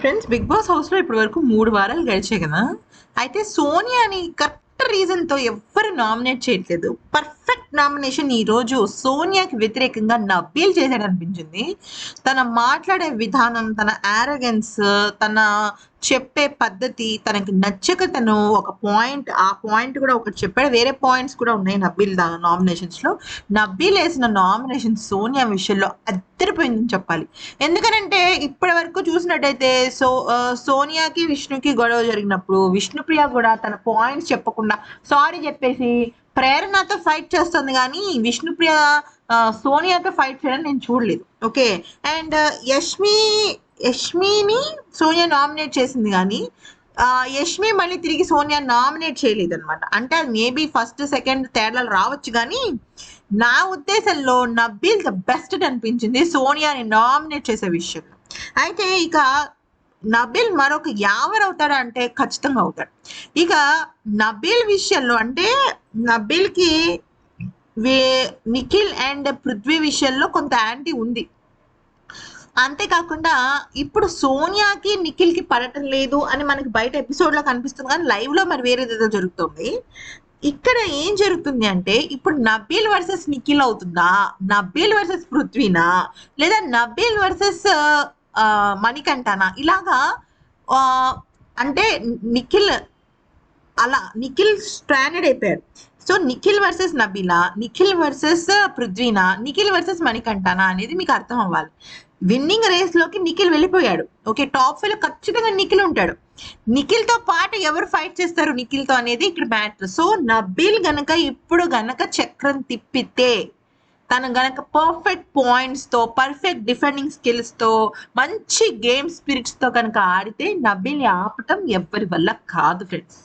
Friends big boss హౌస్లో ఇప్పటి వరకు మూడు వారాలు గడిచాయి కదా. అయితే సోనియాని కరెక్ట్ రీజన్తో ఎవ్వరు నామినేట్ చేయట్లేదు. పర్ఫెక్ట్ నామినేషన్ ఈ రోజు సోనియాకి వ్యతిరేకంగా నబ్బీల్ చేశాడనిపించింది. తన మాట్లాడే విధానం తన యారగెన్స్ తన చెప్పే పద్ధతి తనకి నచ్చక తను ఒక పాయింట్ ఆ పాయింట్ కూడా ఒకటి చెప్పాడు. వేరే పాయింట్స్ కూడా ఉన్నాయి నబ్బీల్ నామినేషన్స్లో. నబ్బీల్ వేసిన నామినేషన్ సోనియా విషయంలో అద్దరిపోయిందని చెప్పాలి. ఎందుకనంటే ఇప్పటి వరకు చూసినట్టయితే సో సోనియాకి విష్ణుకి గొడవ జరిగినప్పుడు విష్ణుప్రియ కూడా తన పాయింట్స్ చెప్పకుండా సారీ చెప్పేసి ప్రేరణతో ఫైట్ చేస్తుంది కానీ విష్ణుప్రియ సోనియాతో ఫైట్ చేయడం నేను చూడలేదు. ఓకే? అండ్ యష్మి యష్మిని సోనియా నామినేట్ చేసింది కానీ యష్మి మళ్ళీ తిరిగి సోనియా నామినేట్ చేయలేదు అనమాట అంటే అది మేబీ ఫస్ట్ సెకండ్ తేడాలు రావచ్చు కానీ నా ఉద్దేశంలో నబ్బీల్ ద బెస్ట్ అనిపించింది సోనియాని నామినేట్ చేసే విషయంలో. అయితే ఇక నబిల్ మరొక యావర్ అవుతాడా అంటే ఖచ్చితంగా అవుతాడు. ఇక నబిల్ విషయంలో అంటే నబిల్కి వే నిఖిల్ అండ్ పృథ్వీ విషయంలో కొంత యాంటీ ఉంది. అంతేకాకుండా ఇప్పుడు సోనియాకి నిఖిల్కి పడటం లేదు అని మనకి బయట ఎపిసోడ్లో కనిపిస్తుంది కానీ లైవ్లో మరి వేరేదేదో జరుగుతుంది. ఇక్కడ ఏం జరుగుతుంది అంటే ఇప్పుడు నబీల్ వర్సెస్ నిఖిల్ అవుతుందా? నబీల్ వర్సెస్ పృథ్వీనా? లేదా నబీల్ వర్సెస్ మణికంఠనా? ఇలాగా అంటే నిఖిల్ అలా నిఖిల్ స్ట్రాండెడ్ అయిపోయాడు. సో నిఖిల్ వర్సెస్ నబీలా నిఖిల్ వర్సెస్ పృథ్వీనా నిఖిల్ వర్సెస్ మణికంఠనా అనేది మీకు అర్థం అవ్వాలి. విన్నింగ్ రేస్లోకి నిఖిల్ వెళ్ళిపోయాడు. ఓకే టాప్ ఫైవ్లో ఖచ్చితంగా నిఖిల్ ఉంటాడు. నిఖిల్తో పాటు ఎవరు ఫైట్ చేస్తారు నిఖిల్తో అనేది ఇక్కడ మ్యాటర్ సో నబీల్ గనక ఇప్పుడు గనక చక్రం తిప్పితే తను గనక పర్ఫెక్ట్ పాయింట్స్తో పర్ఫెక్ట్ డిఫెండింగ్ స్కిల్స్తో మంచి గేమ్ స్పిరిట్స్తో కనుక ఆడితే నబీల్ని ఆపటం ఎవరి వల్ల కాదు ఫ్రెండ్స్